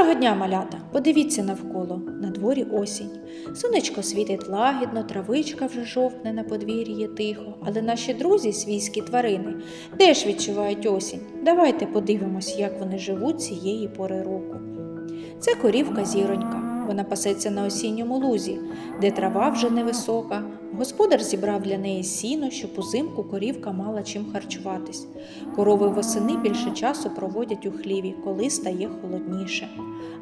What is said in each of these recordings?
дня, малята! Подивіться навколо, на дворі осінь. Сонечко світить лагідно, травичка вже жовтне на подвір'ї тихо, але наші друзі, свійські тварини, теж відчувають осінь. Давайте подивимось, як вони живуть цієї пори року. Це корівка зіронька. Вона пасеться на осінньому лузі, де трава вже невисока. Господар зібрав для неї сіно, щоб узимку корівка мала чим харчуватись. Корови восени більше часу проводять у хліві, коли стає холодніше.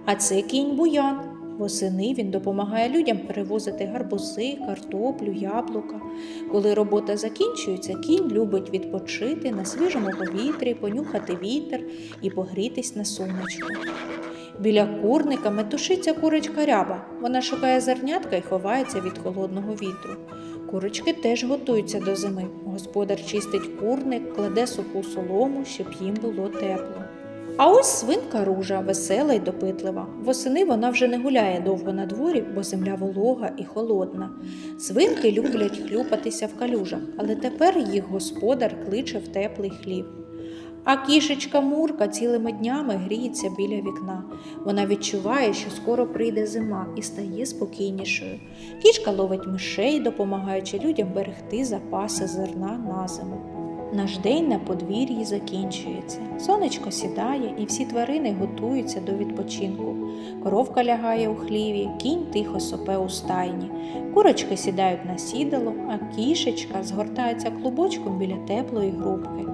А це кінь буян. Восени він допомагає людям перевозити гарбузи, картоплю, яблука. Коли робота закінчується, кінь любить відпочити на свіжому повітрі, понюхати вітер і погрітись на сонечку. Біля курника метушиться курочка ряба. Вона шукає зернятка і ховається від холодного вітру. Курочки теж готуються до зими. Господар чистить курник, кладе суху солому, щоб їм було тепло. А ось свинка ружа, весела й допитлива. Восени вона вже не гуляє довго на дворі, бо земля волога і холодна. Свинки люблять хлюпатися в калюжах, але тепер їх господар кличе в теплий хлів. А кішечка Мурка цілими днями гріється біля вікна. Вона відчуває, що скоро прийде зима і стає спокійнішою. Кішка ловить мишей, допомагаючи людям берегти запаси зерна на зиму. Наш день на подвір'ї закінчується. Сонечко сідає, і всі тварини готуються до відпочинку. Коровка лягає у хліві, кінь тихо сопе у стайні. Курочки сідають на сідало, а кішечка згортається клубочком біля теплої грубки.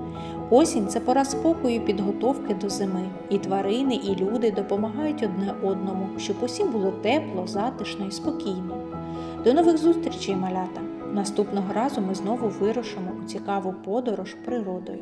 Осінь це пора спокою підготовки до зими. І тварини, і люди допомагають одне одному, щоб усім було тепло, затишно і спокійно. До нових зустрічей, малята! Наступного разу ми знову вирушимо у цікаву подорож природою.